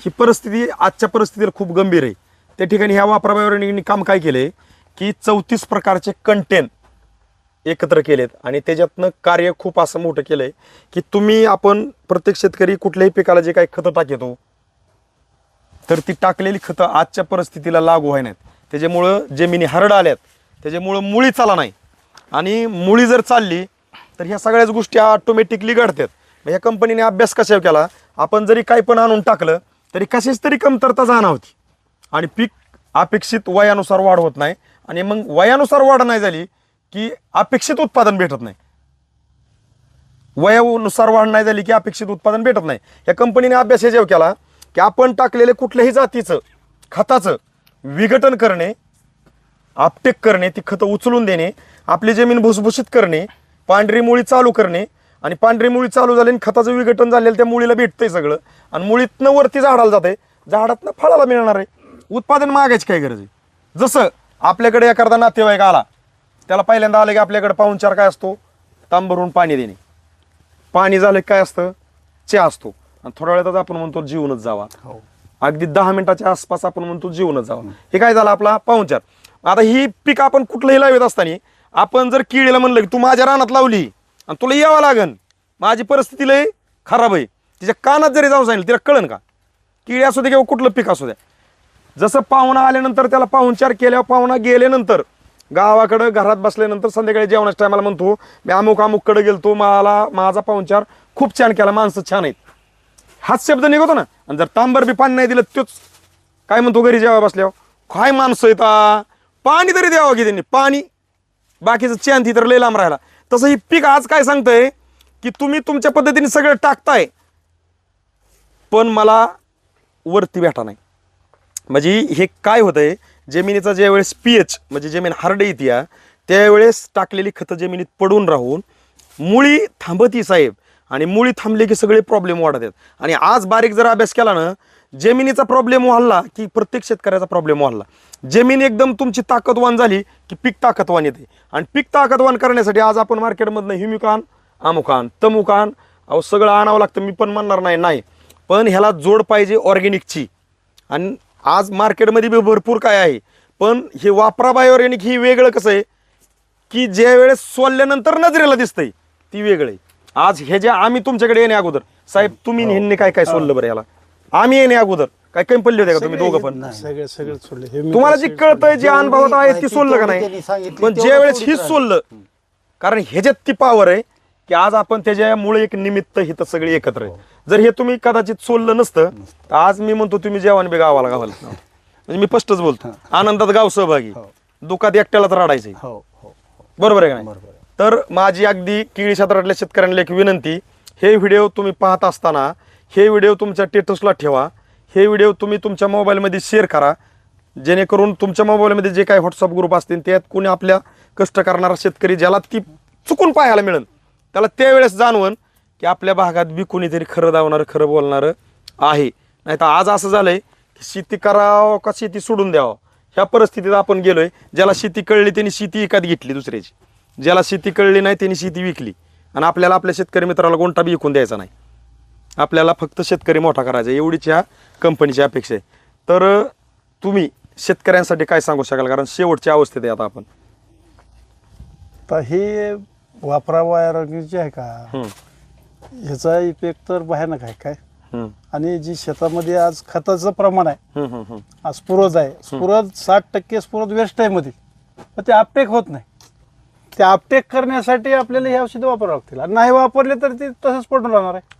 ही परिस्थिती आजच्या परिस्थितीला खूप गंभीर आहे. त्या ठिकाणी ह्या वापराबाहेर काम काय केले की चौतीस प्रकारचे कंटेन एकत्र केलेत. आणि त्याच्यातनं कार्य खूप असं मोठं केलं आहे की तुम्ही आपण प्रत्येक शेतकरी कुठल्याही पिकाला जे काही खतं टाकतो तर ती टाकलेली खतं आजच्या परिस्थितीला लागू व्हाय नाहीत त्याच्यामुळं जमिनी हरड आल्यात. त्याच्यामुळं मुळी चाला नाही. आणि मुळी जर चालली तर ह्या सगळ्याच गोष्टी ऑटोमॅटिकली घडतात. मग ह्या कंपनीने अभ्यास कशा केला? आपण जरी काही पण आणून टाकलं तरी कशीच तरी कमतरता जाणवती. आणि पीक अपेक्षित वयानुसार वाढ होत नाही. आणि मग वयानुसार वाढ नाही झाली की अपेक्षित उत्पादन भेटत नाही. वयानुसार वाढ नाही झाली की अपेक्षित उत्पादन भेटत नाही. या कंपनीने अभ्यास हे जेव्हा केला की आपण टाकलेले कुठल्याही जातीचं खताचं विघटन करणे आपटेक करणे ती खतं उचलून देणे आपली जमीन भुसभुशीत करणे पांढरी मुळी चालू करणे आणि पांढरी मुळी चालू झाली आणि खताचं विघटन झालेलं त्या मुळीला भेटतंय सगळं. आणि मुळीतनं वरती झाडाला जाते झाडातनं फळाला मिळणार आहे. उत्पादन मागायची काय गरज आहे? जसं आपल्याकडे एखादा नातेवाईक आला त्याला पहिल्यांदा आलं की आपल्याकडे पाहुणचार काय असतो? तांब भरून पाणी देणे. पाणी झालं काय असतं? चहा असतो. आणि थोड्या वेळातच आपण म्हणतो जीवनच जावा. हो. अगदी दहा मिनिटाच्या आसपास आपण म्हणतो जीवनच जावं. हे काय झालं आपला पाहुणचार? आता ही पीक आपण कुठलंही लावत असताना आपण जर किडीला म्हणलं की तू माझ्या रानात लावली आणि तुला यावं लागन. माझी परिस्थिती लय खराब आहे. तिच्या कानात जरी जाऊन सांगितलं तिला कळन का? किडी असू दे किंवा कुठलं पीक असू द्या जसं पाहुणा आल्यानंतर त्याला पाहुणचार केल्यावर पाहुणा गेल्यानंतर गावाकडं घरात बसल्यानंतर संध्याकाळी जेवणाच्या टायमाला म्हणतो मी अमुक अमुककडे गेलतो मला माझा पाहुणचार खूप छान केला माणसं छान आहेत. हाच शब्द निघतो ना. आणि जर तांबर बी पाणी नाही दिलं तोच काय म्हणतो घरी जेव्हा बसल्यावर? काय माणसं येता पाणी तरी द्यावं की त्यांनी? पाणी? बाकीचं चॅन ती तर लय लांब राहिला. तसं ही पीक आज काय सांगतंय की तुम्ही तुमच्या पद्धतीने सगळं टाकताय पण मला वरती भेटा नाही. म्हणजे हे काय होतंय जमिनीचा ज्यावेळेस पी एच म्हणजे जमीन हार्ड येते त्यावेळेस टाकलेली खतं जमिनीत पडून राहून मुळी थांबती साहेब. आणि मुळी थांबली की सगळे प्रॉब्लेम वाढत आहेत. आणि आज बारीक जर अभ्यास केला ना जमिनीचा प्रॉब्लेम वाढला की प्रत्येक शेतकऱ्याचा प्रॉब्लेम वाढला. जमीन एकदम तुमची ताकदवान झाली की पीक ताकदवान येते. आणि पीक ताकदवान करण्यासाठी आज आपण मार्केटमधनं ह्युमिकान अमुकान तमुकान अहो सगळं आणावं लागतं मी पण म्हणणार नाही नाही. पण ह्याला जोड पाहिजे ऑर्गॅनिकची आणि आज मार्केटमध्ये बी भरपूर काय आहे. पण हे वापरा बायोरेनिक ही वेगळं कसं आहे? की ज्या वेळेस सोलल्यानंतर नजरेला दिसतंय ती वेगळं आहे. आज हे जे आम्ही तुमच्याकडे येणे अगोदर साहेब तुम्ही ह्यांनी काय काय सोडलं बरं याला? आम्ही येणे अगोदर. काय कमी पडले होते का तुम्ही दोघं पण? सगळे सगळे सोडले. हे मी तुम्हाला जे कळतंय जे अनुभवात आहे ते सोडलं का नाही? पण ज्या वेळेस हीच सोडलं कारण ह्याच्यात ती पावर आहे की आज आपण त्याच्यामुळे एक निमित्त हिथं सगळे एकत्र आहे. जर हे तुम्ही कदाचित सोडलं नसतं तर आज मी म्हणतो तुम्ही जेवण बी गावाला गावाला म्हणजे मी स्पष्टच बोलतो. आनंदात गाव सहभागी. दुखात एकट्यालाच रडायचंय. हो हो बरोबर आहे का नाही. तर माझी अगदी केळी क्षेत्रातल्या शेतकऱ्यांना एक विनंती हे व्हिडिओ तुम्ही पाहत असताना हे व्हिडिओ तुमच्या टेटसला ठेवा. हे व्हिडिओ तुम्ही तुमच्या मोबाईलमध्ये शेअर करा. जेणेकरून तुमच्या मोबाईलमध्ये जे काही व्हॉट्सअप ग्रुप असतील त्यात कोणी आपल्या कष्ट करणारा शेतकरी ज्याला ती चुकून पाहायला मिळेल त्याला त्यावेळेस जाणवण की आपल्या भागात बी कोणीतरी खरं दावणारं खरं बोलणारं आहे. नाही तर आज असं झालं आहे की शेती करावं का शेती सोडून द्यावं? ह्या परिस्थितीत आपण गेलो आहे ज्याला शेती कळली त्यांनी शेती विकत घेतली दुसऱ्याची. ज्याला शेती कळली नाही त्यांनी शेती विकली. आणि आपल्याला आपल्या शेतकरी मित्राला कोणता बी विकून द्यायचा नाही. आपल्याला फक्त शेतकरी मोठा करायचा एवढीच ह्या कंपनीची अपेक्षा आहे. तर तुम्ही शेतकऱ्यांसाठी काय सांगू शकाल? कारण शेवटच्या अवस्थेत आहे आता आपण. तर हे वापरा वायर जे आहे का? ह्याचा इफेक्ट तर भयानक आहे काय? आणि जी शेतामध्ये आज खताचं प्रमाण आहे स्फुरद आहे. स्फुरद साठ टक्के स्फुरद वेस्ट आहे मध्ये. पण ते आपटेक होत नाही. ते आपटेक करण्यासाठी आपल्याला हे औषधं वापरावं लागतील. आणि नाही वापरले तर ते तसंच पडून राहणार आहे.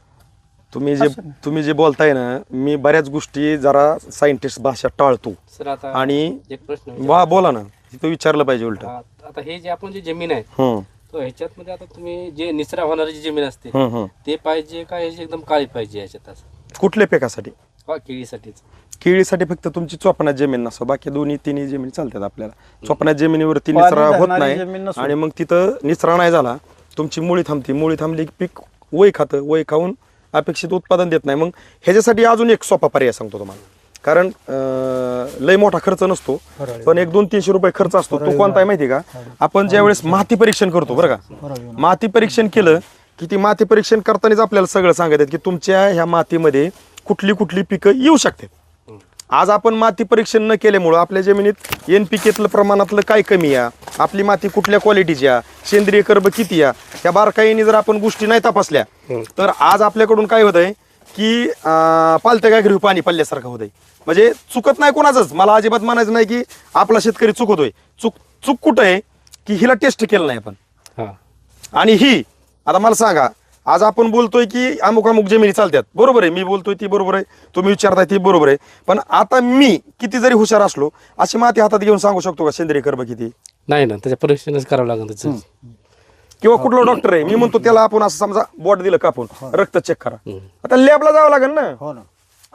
तुम्ही जे असं नाही. तुम्ही जे बोलताय ना मी बऱ्याच गोष्टी जरा सायंटिस्ट भाषा टाळतो. सर आता आणि एक प्रश्न वा. बोला ना तिथं विचारलं पाहिजे उलट. हा, आता हे जे आपण जी जमीन आहे हम्म तो ह्याच्यात मध्ये आता तुम्ही जे निचरा होणारी जी जमीन असते हम्म, हम्म. ते पाहिजे का हे जे एकदम काळी पाहिजे ह्याच्यात असं? कुठल्या पिकासाठी? का केळीसाठीच. केळीसाठी फक्त तुमची चोपण्यात जमीन नसो बाकी दोन्ही तिन्ही जमीन चालतात आपल्याला. चोपण्यात जमिनीवरती पाणी निचरा होत धरणारी नाही जमीन नसून. आणि मग तिथं निचरा नाही झाला तुमची मुळी थांबती. मुळी थांबली की पीक वय खातं वय खाऊन अपेक्षित उत्पादन देत नाही. मग ह्याच्यासाठी अजून एक सोपा पर्याय सांगतो तुम्हाला. कारण लय मोठा खर्च नसतो. पण एक दोन तीनशे रुपये खर्च असतो. तो कोणता आहे माहिती का? आपण ज्यावेळेस माती परीक्षण करतो बरं का? माती परीक्षण केलं की ती माती परीक्षण करतानाच आपल्याला सगळं सांगत आहेत की तुमच्या ह्या मातीमध्ये कुठली कुठली पिकं येऊ शकतात. आज आपण माती परीक्षण न केल्यामुळं आपल्या जमिनीत एन पी केतलं प्रमाणातलं काय कमी आहे आपली माती कुठल्या क्वालिटीची आहे सेंद्रिय कर्ब किती आहे या बारकाईने जर आपण गोष्टी नाही तपासल्या तर आज आपल्याकडून काय होतंय की अं, पालत्या काय घेऊ पाणी पडल्यासारखं होतंय. म्हणजे चुकत नाही कोणाचंच. मला अजिबात म्हणायचं नाही की आपला शेतकरी चुकतोय चुक चूक कुठं आहे की हिला टेस्ट केलं नाही आपण? आणि ही आता मला सांगा आज आपण बोलतोय की अमुक अमुक जमिनी चालतात बरोबर आहे मी बोलतोय ती बरोबर आहे तुम्ही विचारताय ती बरोबर आहे. पण आता मी किती जरी हुशार असलो अशी माती हातात घेऊन सांगू शकतो का सेंद्रिय कर्ब किती? नाही ना त्याच्या परीक्षणच करावं लागेल त्याचं. किंवा कुठला डॉक्टर आहे मी म्हणतो त्याला आपण असं समजा बोट दिलं कापून रक्त चेक करा. आता लॅबला जावं लागेल ना. हो ना.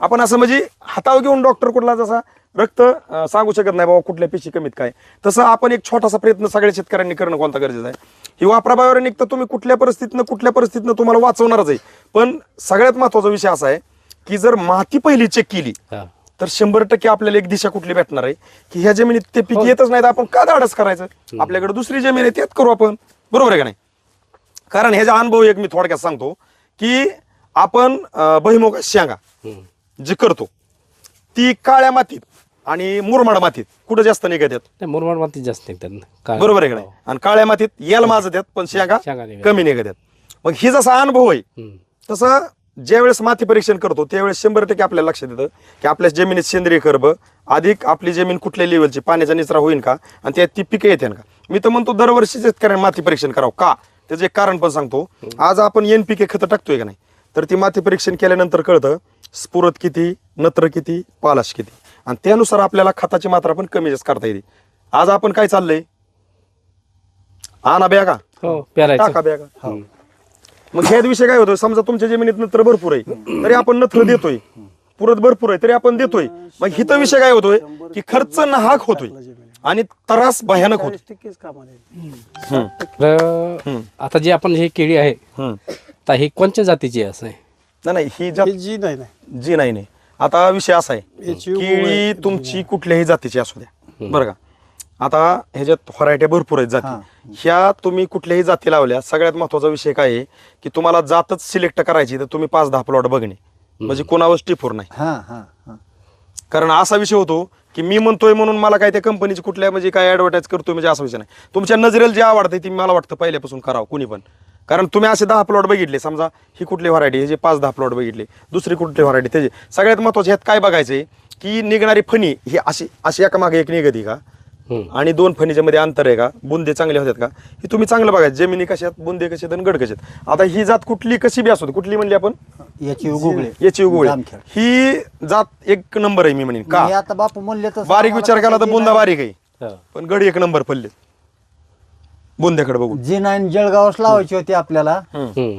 आपण असं म्हणजे हातावर घेऊन डॉक्टर कुठला जसा रक्त सांगू शकत नाही बाबा कुठल्या पेशी कमीत काय. तसं आपण एक छोटासा प्रयत्न सगळ्या शेतकऱ्यांनी करणं कोणता गरजेचं आहे. ही वापराबावर निघतं तुम्ही कुठल्या परिस्थितीनं कुठल्या परिस्थितीनं तुम्हाला वाचवणारच आहे. पण सगळ्यात महत्त्वाचा विषय असा आहे की जर माती पहिली चेक केली हा. तर शंभर टक्के आपल्याला एक दिशा कुठली भेटणार आहे की ह्या जमिनीत ते पीक येतच नाही तर आपण का धाडस करायचं? आपल्याकडे दुसरी जमीन आहे त्यात करू आपण. बरोबर आहे का नाही? कारण ह्याचा अनुभव एक मी थोडक्यात सांगतो की आपण भुईमुगा शेंगा. जी करतो ती काळ्या मातीत आणि मुरमाड मातीत कुठं जास्त निघत आहेत? नाही मुरमाड मातीत जास्त निघतात बरोबर आहे का नाही? आणि काळ्या मातीत याल माझं त्यात पण शेंगा शेंगा निघतात. कमी निघत आहेत. मग ही जसा अनुभव आहे हम्म. तसं ज्यावेळेस माती परीक्षण करतो त्यावेळेस शंभर टक्के आपल्याला लक्षात येतं की आपल्या जमिनीत सेंद्रिय कर्ब अधिक आपली जमीन कुठल्या लेवलची पाण्याचा निचरा होईल का? आणि त्यात ती पिके येते का? मी तर म्हणतो दरवर्षी शेतकऱ्यांनी माती परीक्षण करावं. का? त्याचं एक कारण पण सांगतो. आज आपण एन पीके खतं टाकतोय का नाही? तर ती माती परीक्षण केल्यानंतर कळतं स्फुरत किती नत्र किती पालाश किती. आणि त्यानुसार आपल्याला खताची मात्रा पण कमी जास्त करता येते. आज आपण काय चाललंय? आणा बॅगा. हो टाका बॅगा. मग ह्याच विषय काय होतो? समजा तुमच्या जमिनीत नत्र भरपूर आहे तरी आपण नत्र देतोय. पुरत भरपूर आहे तरी आपण देतोय. मग हिथं विषय काय होतोय? की खर्च नाहक होतोय आणि त्रास भयानक होतो टक्केच कामाला. हम्म. आता जी आपण हे केळी आहे हम्म. ही कोणत्या जातीची आहे असं आहे? नाही नाही ही जात हे जी नाही नाही. जी नाही नाही. आता विषय असा आहे याची केळी तुमची कुठल्याही जातीची असू द्या. बरं का? आता ह्याच्यात व्हरायट्या भरपूर आहेत जाती. ह्या तुम्ही कुठल्याही जाती लावल्या सगळ्यात महत्त्वाचा विषय काय आहे की तुम्हाला जातच सिलेक्ट करायची तर तुम्ही पाच दहा प्लॉट बघणे. म्हणजे कोणावर स्टिफोर नाही. हा हा हा. कारण असा विषय होतो की मी म्हणतोय म्हणून मला काय त्या कंपनीची कुठल्या म्हणजे काय ऍडव्हर्टाईज करतोय म्हणजे असा विषय नाही. तुमच्या नजरेला जे आवडते ती मला वाटतं पहिल्यापासून करावं कुणी पण. कारण तुम्ही असे दहा प्लॉट बघितले समजा ही कुठली व्हरायटी हे जे पाच दहा प्लॉट बघितले दुसरी कुठली व्हरायटी त्याचे सगळ्यात महत्त्वाचे ह्यात काय बघायचंय की निघणारी फणी ही अशी अशी एका मागे एक निघती का. आणि दोन फणीच्या मध्ये अंतर आहे का? बुंदे चांगले होतात का? हे तुम्ही चांगलं बघायचं जमिनी कशात बुंदे कशात आणि गड कशात आता ही जात कुठली कशी बी असू दे, कुठली म्हणली आपण? याची गुगळे याची उगवळी जामखेड. ही जात एक नंबर आहे मी म्हणेन. मी का आता बापू म्हणले बारीक विचार केला तर बुंदा बारीक आहे. हा. पण गडी एक नंबर पडले बुंद्याकडे बघून. जी नाईन जळगावच लावायची होती आपल्याला.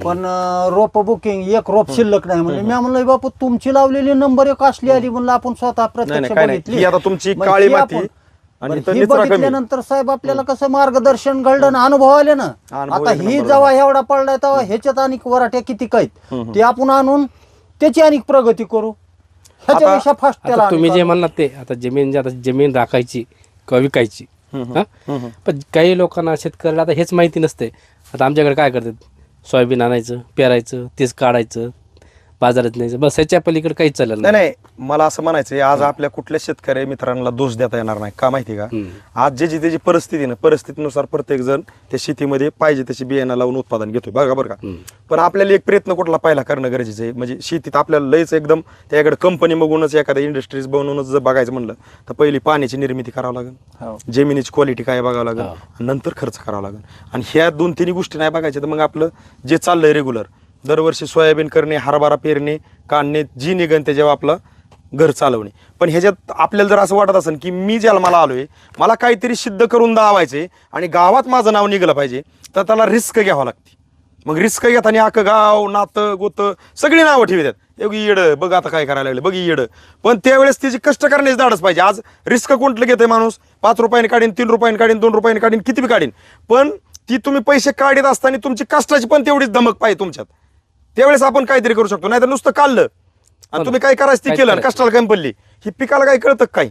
पण रोप बुकिंग एक रोप शिल्लक नाही म्हणजे मी म्हणलं बापू तुमची लावलेली नंबर एक असली आली. म्हणलं आपण स्वतः प्रत्यक्ष. बघितली. आता तुमची काळी माती. बघितल्यानंतर साहेब आपल्याला कसं मार्गदर्शन घडलं ना अनुभव आले ना. आता ही जेव्हा एवढा पडलाय तेव्हा ह्याच्यात आणि वराट्या किती कैत? ते आपण आणून त्याची आणि प्रगती करू. ह्याच्यापेक्षा फास्ट तुम्ही जे म्हणलात ते आता जमीन जमीन राखायची किंवा विकायची? हां? पण काही लोकांना शेतकऱ्याला आता हेच माहिती नसते. आता आमच्याकडे काय करतात? सोयाबीन आणायचं पेरायचं तेच काढायचं. बाजारात न्यायचं. बस ह्याच्या पलीकडे काहीच चाललं नाही नाही. मला असं म्हणायचंय आज आपल्या कुठल्या शेतकरी मित्रांना दोष देता येणार नाही का माहिती का. आज जे जी त्याची परिस्थिती ना परिस्थितीनुसार प्रत्येक जण त्या शेतीमध्ये पाहिजे तशी बियाणं लावून उत्पादन घेतोय. बघा बरं का. पण आपल्याला एक प्रयत्न कुठला पहिला करणं गरजेचं आहे? म्हणजे शेतीत आपल्याला लयच एकदम त्याकडे कंपनी बघूनच एखाद्या इंडस्ट्रीज बनवूनच जर बघायचं म्हणलं तर पहिली पाण्याची निर्मिती करावं हो. लागेल जमिनीची क्वालिटी काय बघावं लागेल? आणि नंतर खर्च करावा लागेल. आणि ह्या दोन तिन्ही गोष्टी नाही बघायच्या तर मग आपलं जे चाललंय रेग्युलर दरवर्षी सोयाबीन करणे हरभरा पेरणे काढणे जी निघन त्याच्यावर आपलं घर चालवणे. पण ह्याच्यात आपल्याला जर असं वाटत असेल की मी ज्याला मला आहे मला काहीतरी सिद्ध करून दावायचे आणि गावात माझं नाव निघलं पाहिजे तर त्याला रिस्क घ्यावं लागते. मग रिस्क घेताना आखं गाव नातं गोतं सगळी नावं ठेवतात. एवढी येड बघ आता काय करायला लागलं बघ येड. पण त्यावेळेस त्याची कष्ट करण्याची धाडच पाहिजे. आज रिस्क कोणतं घेतोय माणूस? पाच रुपयाने काढीन तीन रुपयाने काढीन दोन रुपयाने काढीन किती बी काढीन. पण ती तुम्ही पैसे काढत असताना तुमची कष्टाची पण तेवढीच धमक पाहिजे तुमच्यात. त्यावेळेस आपण काहीतरी करू शकतो नाही तर नुसतं काढलं. आणि तुम्ही काय करायचं ते केलं? कष्टाला काय पडली. ही पिकाला काय कळतं काय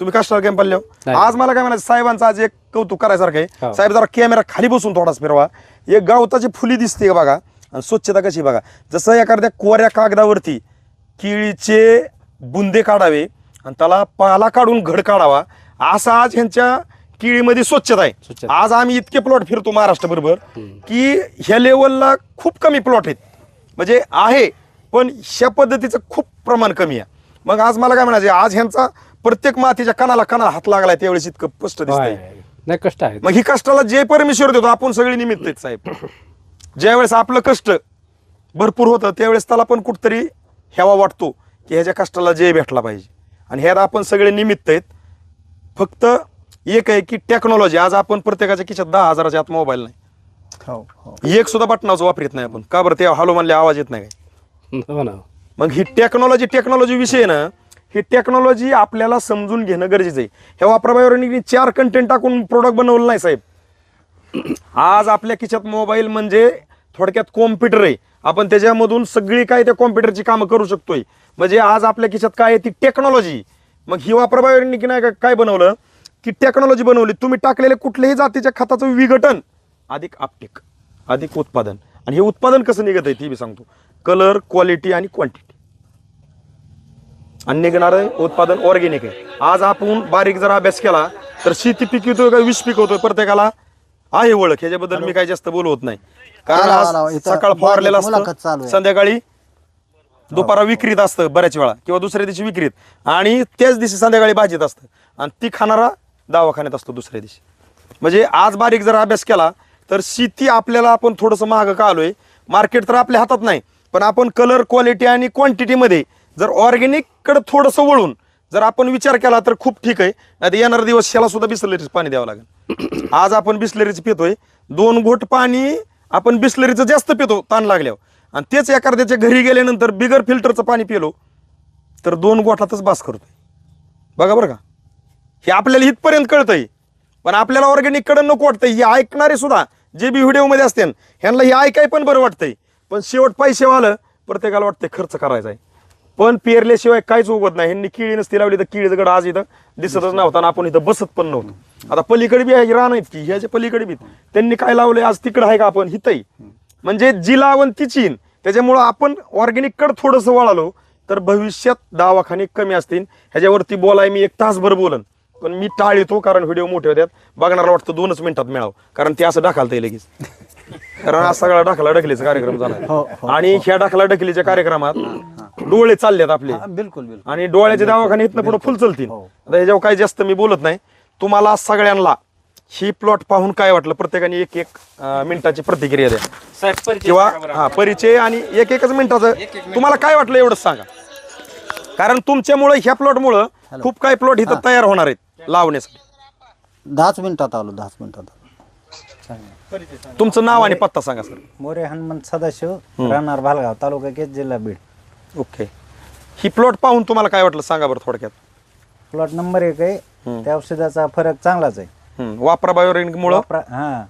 तुम्ही कष्टाला काय पडले नाही. आज मला काय म्हणायचं साहेबांचं आज एक कौतुक करायसारखं आहे. हा. साहेब जरा कॅमेरा खाली बसून थोडाच फिरवा. एक गावताची फुली दिसते का बघा? आणि स्वच्छता कशी बघा. जसं एखाद्या कोऱ्या कागदावरती केळीचे बुंदे काढावे आणि त्याला पाला काढून घड काढावा असा आज ह्यांच्या केळीमध्ये स्वच्छता आहे. आज आम्ही इतके प्लॉट फिरतो महाराष्ट्र बरोबर की ह्या लेवलला खूप कमी प्लॉट आहेत. म्हणजे आहे पण ह्या पद्धतीचं खूप प्रमाण कमी आहे. मग आज मला काय म्हणायचं आज ह्यांचा प्रत्येक मातीच्या कणाला कणाला हात लागलाय त्यावेळेस इतकं स्पष्ट दिसतंय. नाही कष्ट आहेत. मग ही कष्टाला जे परमेश्वर देतो आपण सगळी निमित्त आहेत साहेब. ज्यावेळेस आपलं कष्ट भरपूर होतं त्यावेळेस त्याला पण कुठतरी हेवा वाटतो की ह्याच्या कष्टाला जे भेटला पाहिजे. आणि ह्यात आपण सगळे निमित्त आहेत. फक्त एक आहे की टेक्नॉलॉजी आज आपण प्रत्येकाच्या खिशात दहा हजाराच्या आत मोबाईल नाही. हो हो. एक सुद्धा बटनाचं वापरत नाही आपण. का बरं ते हॅलो म्हणले आवाज येत नाही काय? हो ना. मग ही टेक्नॉलॉजी टेक्नॉलॉजी विषय ना ही टेक्नॉलॉजी आपल्याला समजून घेणं गरजेचं आहे. हे वापराबाईवर चार कंटेंट टाकून प्रोडक्ट बनवलं नाही साहेब. आज आपल्या खिशात मोबाईल म्हणजे थोडक्यात कॉम्प्युटर आहे. आपण त्याच्यामधून सगळी काय त्या कॉम्प्युटरची कामं करू शकतोय. म्हणजे आज आपल्या खिशात काय आहे ती टेक्नॉलॉजी मग ही वापराबाईवरनी की नाही का- काय बनवलं? की टेक्नॉलॉजी बनवली. तुम्ही टाकलेल्या कुठल्याही जातीच्या खताचं विघटन. अधिक आपटेक अधिक उत्पादन. आणि हे उत्पादन कसं निघत आहे ती मी सांगतो. कलर क्वालिटी आणि क्वांटिटी आणि निघणारं उत्पादन ऑर्गेनिक आहे. आज आपण बारीक जर अभ्यास केला तर शेती पिकवतोय का विष पिकवतोय प्रत्येकाला? आहे ओळख. ह्याच्याबद्दल मी काही जास्त बोलवत नाही. कारण. आज सकाळ फवारलेलं असतं. संध्याकाळी दुपारा विक्रीत असतं बऱ्याच वेळा किंवा दुसऱ्या दिवशी विक्रीत. आणि त्याच दिवशी संध्याकाळी भाजीत असतं. आणि ती खाणारा दवाखान्यात असतो दुसऱ्या दिवशी. म्हणजे आज बारीक जर अभ्यास केला तर शेती आपल्याला आपण थोडंसं महाग का आलोय मार्केट तर आपल्या हातात नाही पण आपण कलर क्वालिटी आणि क्वांटिटीमध्ये जर ऑर्गॅनिककडे थोडंसं वळून जर आपण विचार केला तर खूप ठीक आहे. नाही येणारा दिवस ह्याला सुद्धा बिस्लरीचं पाणी द्यावं लागेल. आज आपण बिस्लरीचं पितोय दोन घोट पाणी आपण बिस्लरीचं जास्त पितो ताण लागल्यावर. आणि तेच एखाद्याच्या घरी गेल्यानंतर बिगर फिल्टरचं पाणी पिलो तर दोन गोठातच बास करतोय. बघा बरं का. हे आपल्याला इथपर्यंत कळतंय पण आपल्याला ऑर्गॅनिककडे नको वाटतंय. हे ऐकणारे सुद्धा जे बी व्हिडिओमध्ये असते ह्यांना हे ऐकाय पण बरं वाटतंय. पण शेवट पैसे आलं प्रत्येकाला वाटतंय खर्च करायचा आहे. पण पेरल्याशिवाय काहीच उगत नाही. ह्यांनी किळी नसती लावली तर किळीचं गड आज इथं दिसतच नव्हता आणि आपण इथं बसत पण नव्हतो. आता पलीकडे बी आहे रान आहेत की ह्याच्या पलीकडे बी त्यांनी काय लावलंय आज तिकडं आहे का आपण? हिथंही म्हणजे जी लावण तिची त्याच्यामुळं आपण ऑर्गेनिक कड थोडंसं वळालो तर भविष्यात दवाखाने कमी असतील. ह्याच्यावरती बोलाय मी एक तासभर बोलन. पण मी टाळितो कारण व्हिडिओ मोठे होत्यात. बघणारा वाटतं दोनच मिनिटात मिळावं कारण ते असं ढकलता येईल लगेच. कारण आज सगळा ढकला ढकलीचा कार्यक्रम हो, झाला आणि ह्या ढकला ढकलीच्या कार्यक्रमात डोळे चाललेत आपले. हा, बिलकुल बिलकुल. आणि डोळ्याचे दवाखाने इथनं पुढे फुल चालतील. हो. आता ह्याच्यावर काही जास्त मी बोलत नाही. तुम्हाला सगळ्यांना ही प्लॉट पाहून काय वाटलं? प्रत्येकाने एक एक मिनिटाची प्रतिक्रिया द्या. किंवा हा परिचय आणि एक एकच मिनिटाचं. तुम्हाला काय वाटलं एवढंच सांगा. कारण तुमच्यामुळे ह्या प्लॉटमुळं खूप काही प्लॉट इथं तयार होणार आहेत. लावण्यासाठी. दहाच मिनिटात आलो दहाच मिनिटात आलो. तुमचं नाव आणि पत्ता सांगा सर. मोरे हनुमंत सदाशिव राहणार भालगाव तालुका केज जिल्हा बीड. ओके. ही प्लॉट पाहून तुम्हाला काय वाटलं सांगा बरं थोडक्यात. प्लॉट नंबर एक आहे. त्या औषधाचा फरक चांगलाच आहे. वापरा बायोरेनिकमुळं वापरा- हा.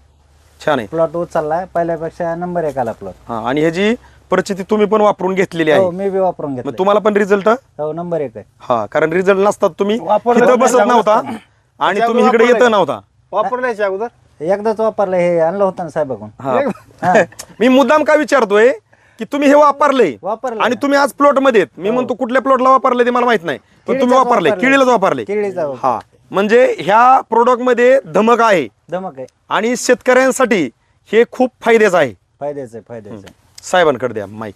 छान आहे. प्लॉट उचललाय. पहिल्यापेक्षा नंबर एक आला प्लॉट. हा आणि ह्याची परिस्थिती तुम्ही पण वापरून घेतलेली हो आहे. मी बी वापरून मग घेतलं. तुम्हाला पण रिझल्ट हो? नंबर एक आहे. हा कारण रिझल्ट नसतात तुम्ही वापरलं इथं बसत नव्हता आणि तुम्ही इकडे येत नव्हता. वापरल्याच्या अगोदर? एकदाच वापरलं हे आणलं होतं ना साहेबाकडून. हा. मी मुद्दाम काय विचारतोय की तुम्ही हे वापरले वापरलं आणि तुम्ही आज प्लॉटमध्ये आहेत. मी म्हणतो कुठल्या प्लॉटला वापरले ते मला माहीत नाही. पण तुम्ही वापरले वापरले. किळीलाच वापरले. वापर. हा. म्हणजे ह्या प्रोडक्टमध्ये धमक आहे. धमक आहे. आणि शेतकऱ्यांसाठी हे खूप फायद्याचं आहे. फायद्याचं आहे फायद्याचं आहे. साहेबांकडे द्या माईक